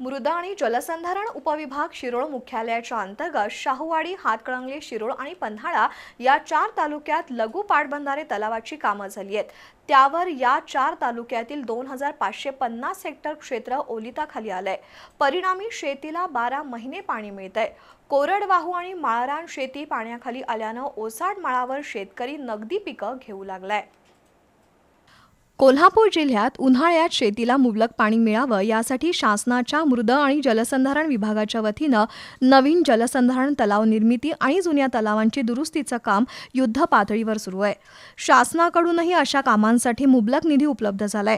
मृदा आणि जलसंधारण उपविभाग शिरोळ मुख्यालयाच्या अंतर्गत शाहूवाडी हातकळंगले शिरोळ आणि पन्हाळा या चार तालुक्यात लघु पाटबंधारे तलावाची कामं झाली आहेत. त्यावर या चार तालुक्यातील दोन हजार पाचशे पन्नास हेक्टर क्षेत्र ओलिताखाली आलंय. परिणामी शेतीला बारा महिने पाणी मिळतंय. कोरडवाहू आणि माळरान शेती पाण्याखाली आल्यानं ओसाड माळावर शेतकरी नगदी पिकं घेऊ लागलाय. कोल्हापूर जिल्ह्यात उन्हाळ्यात शेतीला मुबलक पाणी मिळावं यासाठी शासनाच्या मृद आणि जलसंधारण विभागाच्या वतीनं नवीन जलसंधारण तलाव निर्मिती आणि जुन्या तलावांची दुरुस्तीचं काम युद्ध पातळीवर सुरू आहे. शासनाकडूनही अशा कामांसाठी मुबलक निधी उपलब्ध झालाय.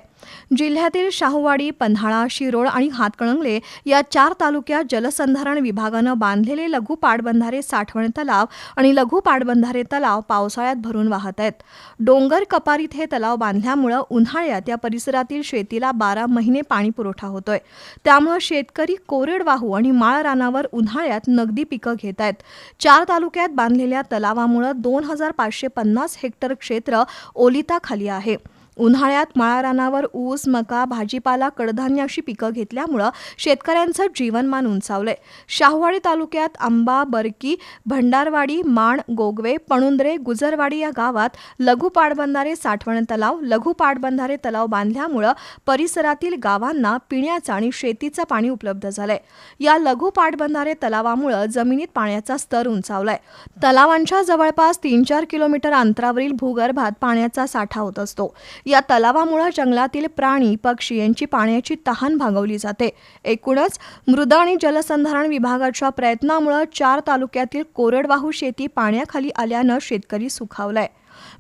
जिल्ह्यातील शाहूवाडी पन्हाळा शिरोळ आणि हातकणंगले या चार तालुक्यात जलसंधारण विभागानं बांधलेले लघु पाटबंधारे साठवण तलाव आणि लघु पाटबंधारे तलाव पावसाळ्यात भरून वाहत आहेत. डोंगर कपारीत हे तलाव बांधल्यामुळं उन्हाळ्यात या परिसरातील शेतीला बारा महिने पाणी पुरवठा होतोय. त्यामुळं शेतकरी कोरडवाहू आणि माळ रानावर उन्हाळ्यात नगदी पिकं घेत आहेत. चार तालुक्यात बांधलेल्या तलावामुळं दोन हजार पाचशे पन्नास हेक्टर क्षेत्र ओलिताखाली आहे. उन्हाळ्यात माळारानावर ऊस मका भाजीपाला कडधान्य अशी पिकं घेतल्यामुळं शेतकऱ्यांचं जीवनमान उंचावलंय. शाहूवाडी तालुक्यात आंबा बरकी भंडारवाडी माण गोगवे पणुंद्रे गुजरवाडी या गावात लघु पाटबंधारे साठवण तलाव लघु पाटबंधारे तलाव बांधल्यामुळं परिसरातील गावांना पिण्याचं आणि शेतीचं पाणी उपलब्ध झालंय. या लघु पाटबंधारे तलावामुळं जमिनीत पाण्याचा स्तर उंचावलाय. तलावांच्या जवळपास तीन चार किलोमीटर अंतरावरील भूगर्भात पाण्याचा साठा होत असतो. या तलावामुळे जंगलातील प्राणी पक्षी यांची पाण्याची तहान भागवली जाते. एकूणच मृद आणि जलसंधारण विभागाच्या प्रयत्नामुळे चार तालुक्यातील कोरडवाहू शेती पाण्याखाली आल्यानं शेतकरी सुखावलाय.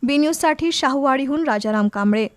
बी न्यूजसाठी शाहूवाडीहून राजाराम कांबळे.